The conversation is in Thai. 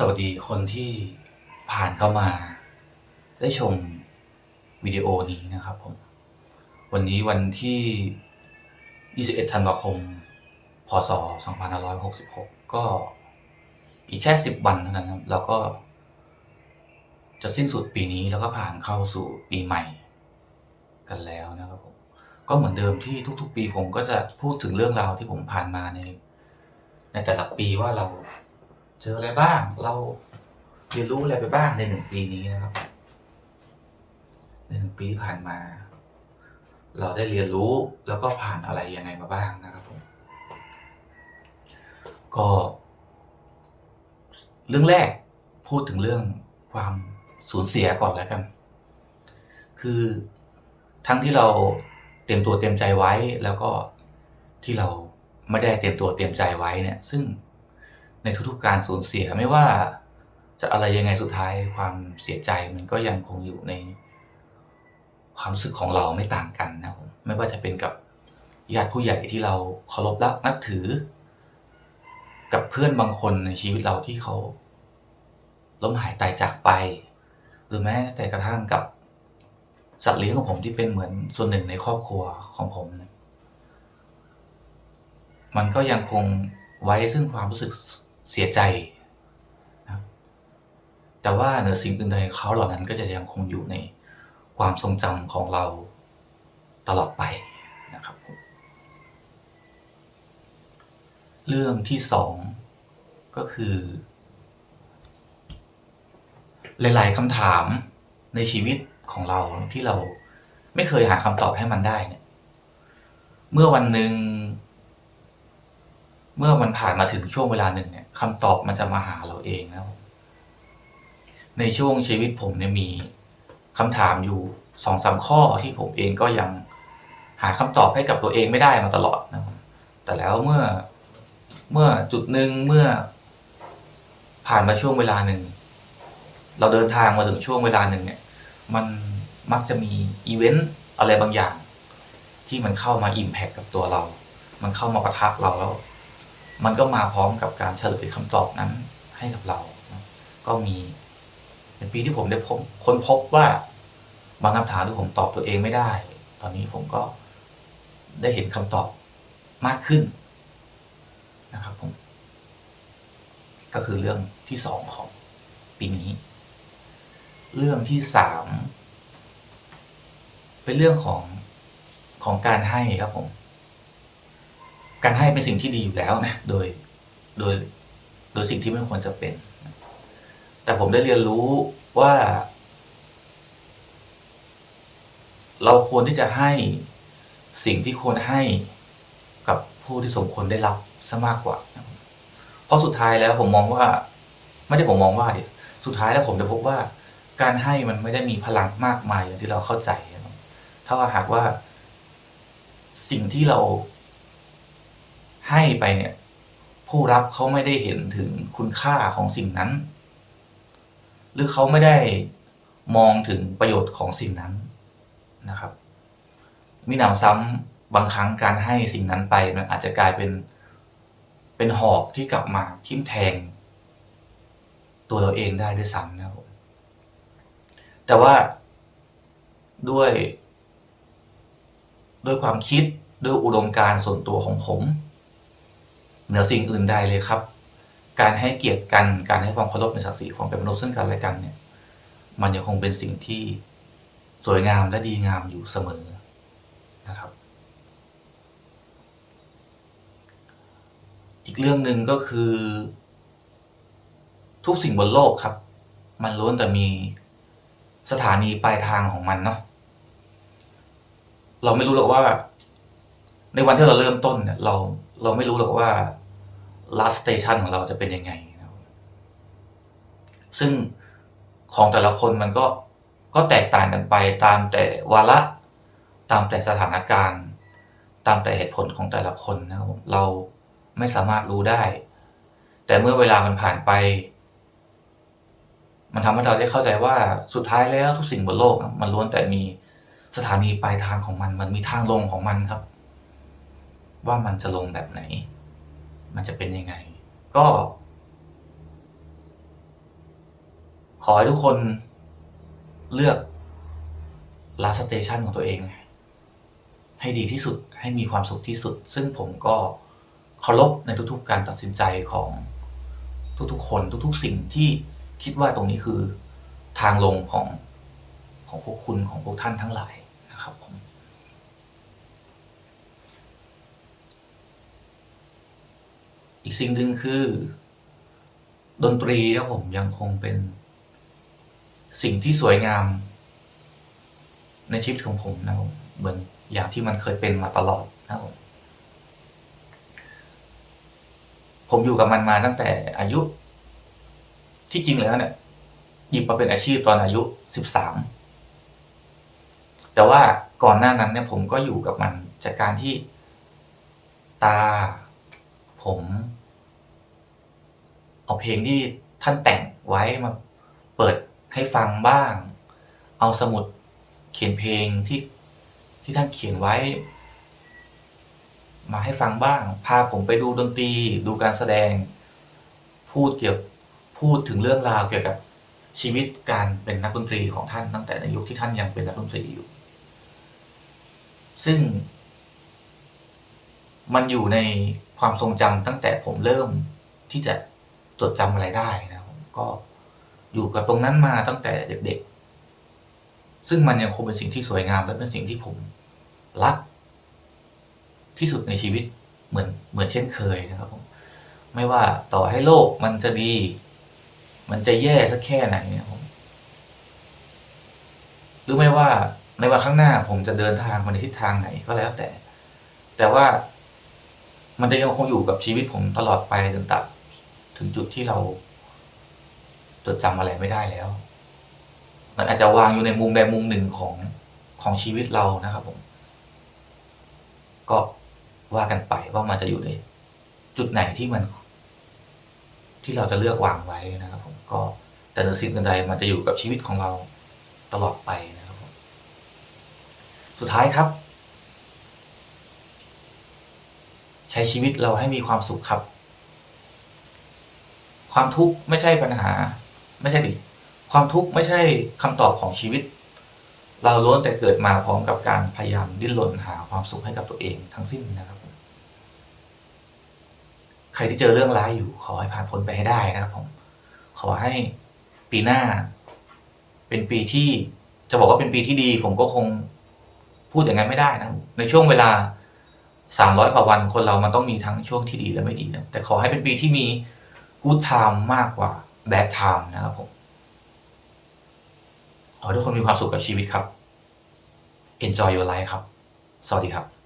สวัสดีคนที่ผ่านเข้ามา ได้ชมวิดีโอนี้นะครับผม วันนี้วันที่ 21 ธันวาคม พศ 2566 ก็อีกแค่ 10 วันเท่านั้นครับแล้วก็ จะสิ้นสุดปีนี้แล้วก็ผ่านเข้าสู่ปีใหม่กันแล้วนะครับผม ก็เหมือนเดิมที่ทุกๆ ปีผมก็จะพูดถึงเรื่องราวที่ผมผ่านมาใน ในแต่ละปีว่าเรา เจออะไรบ้าง เราเรียนรู้อะไรไปบ้างในหนึ่งปีนี้นะครับ ในหนึ่งปีที่ผ่านมา เราได้เรียนรู้แล้วก็ผ่านอะไรยังไงมาบ้างนะครับผมก็ เรื่องแรกพูดถึงเรื่องความสูญเสียก่อนแล้วกัน คือทั้งที่เราเตรียมตัวเตรียมใจไว้แล้วก็ที่เราไม่ได้เตรียมตัวเตรียมใจไว้เนี่ย ซึ่ง ในทุกๆการสูญเสียไม่ว่าจะอะไรยังไงสุดท้ายความเสียใจมันก็ยังคงอยู่ใน ความรู้สึกของเราไม่ต่างกันนะครับผมไม่ว่าจะเป็นกับญาติผู้ใหญ่ที่เราเคารพรักนับถือ กับเพื่อนบางคนในชีวิตเราที่เขาล้มหายตายจากไป หรือแม้แต่กระทั่งกับสัตว์เลี้ยงของผมที่เป็นเหมือนส่วนหนึ่งในครอบครัวของผม มันก็ยังคงไว้ซึ่งความรู้สึก เสียใจนะแต่ว่าเหนือสิ่งอื่นใดเขาเหล่านั้นก็จะยังคงอยู่ในความทรงจำของเราตลอดไปนะครับ เรื่องที่สองก็คือ หลายๆคำถามในชีวิตของเราที่เราไม่เคยหาคำตอบให้มันได้เนี่ย เมื่อวันหนึ่ง เมื่อมันผ่านมาถึงช่วงเวลาหนึ่งเนี่ยคำตอบมันจะมาหาเราเองนะครับผมในช่วงชีวิตผมเนี่ยมีคำถามอยู่สองสามข้อที่ผมเองก็ยังหาคำตอบให้กับตัวเองไม่ได้มาตลอดนะครับแต่แล้วเมื่อเมื่อจุดหนึ่งเมื่อผ่านมาช่วงเวลาหนึ่ง เราเดินทางมาถึงช่วงเวลาหนึ่งเนี่ย มันมักจะมีอีเวนต์อะไรบางอย่าง ที่มันเข้ามาอิมแพคกับตัวเรา มันเข้ามาประทับเราแล้ว มันก็มาพร้อมกับการเฉลยคำตอบนั้นให้กับเรานะก็มีเป็นปีที่ผมได้พบค้นพบว่าบางคำถามที่ผมตอบตัวเองไม่ได้ ตอนนี้ผมก็ได้เห็นคำตอบมากขึ้นนะครับผม ก็คือเรื่องที่สองของปีนี้ เรื่องที่สามเป็นเรื่องของของการให้ครับผม การให้เป็นสิ่งที่ดีอยู่แล้วนะโดยโดยโดยสิ่งที่ไม่ควรจะเป็น แต่ผมได้เรียนรู้ว่า เราควรที่จะให้สิ่งที่ควรให้กับผู้ที่สมควรได้รับซะมากกว่า เพราะสุดท้ายแล้วผมมองว่า ไม่ได้ผมมองว่าดิสุดท้ายแล้วผมจะพบว่า การให้มันไม่ได้มีพลังมากมายอย่างที่เราเข้าใจ ถ้าว่าหากว่าสิ่งที่เรา ให้ไปเนี่ย ผู้รับเขาไม่ได้เห็นถึงคุณค่าของสิ่งนั้น หรือเขาไม่ได้มองถึงประโยชน์ของสิ่งนั้นนะครับ มีหนำซ้ำบางครั้งการให้สิ่งนั้นไปมันอาจจะกลายเป็นเป็นหอกที่กลับมาทิ่มแทง ตัวเราเองได้ด้วยซ้ำนะครับผมแต่ว่าด้วย ด้วยความคิดด้วยอุดมการณ์ส่วนตัวของผม เหนือสิ่งอื่นใดเลยครับ การให้เกียรติกันการให้ความเคารพในศักดิ์ศรีความเป็นมนุษย์ซึ่งกันและกันเนี่ย มันยังคงเป็นสิ่งที่สวยงามและดีงามอยู่เสมอนะครับ อีกเรื่องหนึ่งก็คือ ทุกสิ่งบนโลกครับ มันล้วนแต่มีสถานีปลายทางของมันเนาะเราไม่รู้หรอกว่า ในวันที่เราเริ่มต้นเนี่ย เราเราไม่รู้หรอกว่า last station ของเราจะเป็นยังไงซึ่งของแต่ละคนมันก็ก็แตกต่างกันไปตามแต่วาระตามแต่สถานการณ์ ตามแต่เหตุผลของแต่ละคนนะครับผมเราไม่สามารถรู้ได้ แต่เมื่อเวลามันผ่านไป มันทำให้เราได้เข้าใจว่าสุดท้ายแล้วทุกสิ่งบนโลก มันล้วนแต่มีสถานีปลายทางของมัน มันมีทางลงของมันครับ ว่ามันจะลงแบบไหน มันจะเป็นยังไง ก็ ขอให้ทุกคนเลือกลาสเตชันของตัวเอง ให้ดีที่สุดให้มีความสุขที่สุด ซึ่งผมก็เคารพในทุกๆการตัดสินใจของทุกๆ คนทุกๆ สิ่งที่คิดว่าตรงนี้คือทางลงของของพวกคุณของพวกท่านทั้งหลายนะครับผม อีกสิ่งหนึ่งคือ ดนตรีครับผมยังคงเป็น สิ่งที่สวยงาม ในชีวิตของผมนะครับเหมือนอย่างที่มันเคยเป็นมาตลอดนะครับผมผมอยู่กับมันมาตั้งแต่อายุ ที่จริงแล้วเนี่ยหยิบมาเป็นอาชีพตอนอายุสิบสามแต่ว่าก่อนหน้านั้นเนี่ยผมก็อยู่กับมันจากการที่ตา ผม เอาเพลงที่ท่านแต่งไว้มาเปิดให้ฟังบ้าง เอาสมุดเขียนเพลงที่ที่ท่านเขียนไว้ มาให้ฟังบ้าง พาผมไปดูดนตรี ดูการแสดง พูดเกี่ยวพูดถึงเรื่องราวเกี่ยวกับชีวิตการเป็นนักดนตรีของท่านตั้งแต่ในยุคที่ท่านยังเป็นนักดนตรีอยู่ ซึ่ง มันอยู่ในความทรงจำตั้งแต่ผมเริ่มที่จะจดจำอะไรได้นะผมก็อยู่กับตรงนั้นมาตั้งแต่เด็กๆ ซึ่งมันยังคงเป็นสิ่งที่สวยงามและเป็นสิ่งที่ผมรัก ที่สุดในชีวิตเหมือนเหมือนเช่นเคยนะครับผมไม่ว่าต่อให้โลกมันจะดี มันจะแย่สักแค่ไหนเนี่ยผมหรือไม่ว่าในวันข้างหน้าผมจะเดินทางมาในทิศทางไหนก็แล้วแต่ แต่ว่า มันจะยังคงอยู่กับชีวิตผมตลอดไปจนตัดถึงจุดที่เราจดจำอะไรไม่ได้แล้ว มันอาจจะวางอยู่ในมุมใดมุมหนึ่งของของชีวิตเรานะครับผม ก็ว่ากันไปว่ามันจะอยู่ในจุดไหนที่มัน ที่เราจะเลือกวางไว้นะครับ ผมก็แต่ในสิ่งใดมันจะอยู่กับชีวิตของเราตลอดไปนะครับผมสุดท้ายครับ ใช้ชีวิตเราให้มีความสุขครับ ความทุกข์ไม่ใช่ปัญหา ไม่ใช่ดิความทุกข์ไม่ใช่คำตอบของชีวิต เราล้วนแต่เกิดมาพร้อมกับการพยายามดิ้นรนหาความสุขให้กับตัวเองทั้งสิ้นนะครับ ใครที่เจอเรื่องร้ายอยู่ ขอให้ผ่านพ้นไปให้ได้นะครับผมขอให้ปีหน้า เป็นปีที่จะบอกว่าเป็นปีที่ดี ผมก็คงพูดอย่างนั้นไม่ได้นะในช่วงเวลา สามร้อยกว่าวันคนเรามันต้องมีทั้งช่วงที่ดีและไม่ดีนะแต่ขอให้เป็นปีที่มี good time มากกว่า bad time นะครับผม ขอให้ทุกคนมีความสุขกับชีวิตครับ enjoy your life ครับ สวัสดีครับ